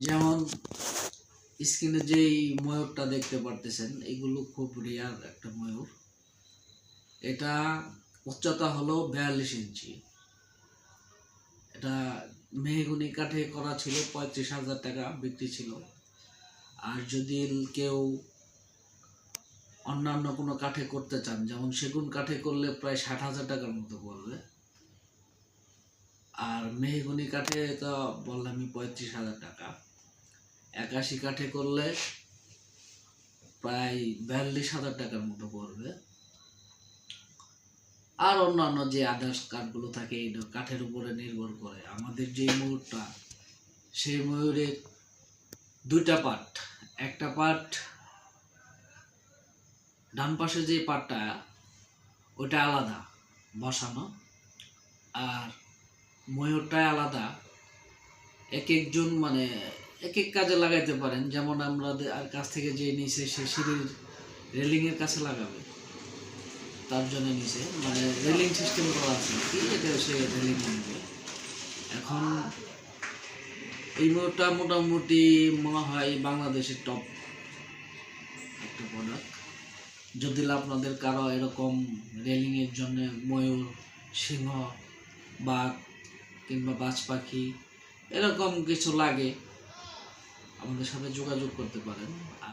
যেমন স্ক্রিনে যেই ময়ূরটা দেখতে পারতেছেন, এগুলো খুব রেয়ার একটা ময়ূর। এটা উচ্চতা হলো বিয়াল্লিশ ইঞ্চি। এটা মেহগুনি কাঠে করা ছিল, পঁয়ত্রিশ হাজার টাকা বিক্রি ছিল। আর যদি কেউ অন্যান্য কোনো কাঠে করতে চান, যেমন সেগুন কাঠে করলে প্রায় ষাট হাজার টাকার মতো পড়বে। আর মেহগুনি কাঠে তো বললামই পঁয়ত্রিশ হাজার টাকা। একাশি কাঠে করলে প্রায় বিয়াল্লিশ হাজার টাকার মতো পড়বে। আর অন্যান্য যে আদার্স কাঠগুলো থাকে এই কাঠের উপরে নির্ভর করে। আমাদের যে ময়ূরটা, সেই ময়ূরের দুইটা পার্ট। একটা পার্ট ডান পাশে যে পার্টটা ওটা আলাদা, বসানো। আর ময়ূরটাই আলাদা। এক একজন মানে এক এক কাজে লাগাইতে পারেন। যেমন আমরা আর কাছ থেকে যে নিচে সে সিঁড়ির রেলিংয়ের কাছে লাগাবে। তার জন্য নিচে মানে রেলিং সিস্টেম করা আছে কি, এটা সে রেলিং নিবে এখন এই মোটা মোটামুটি মনে হয় বাংলাদেশের টপ একটা প্রোডাক্ট যদি আপনাদের কারও এরকম রেলিংয়ের জন্য ময়ূর, সিংহ, বাঘ কিংবা বাজ পাখি এরকম কিছু লাগে আমাদের সাথে যোগাযোগ করতে পারেন।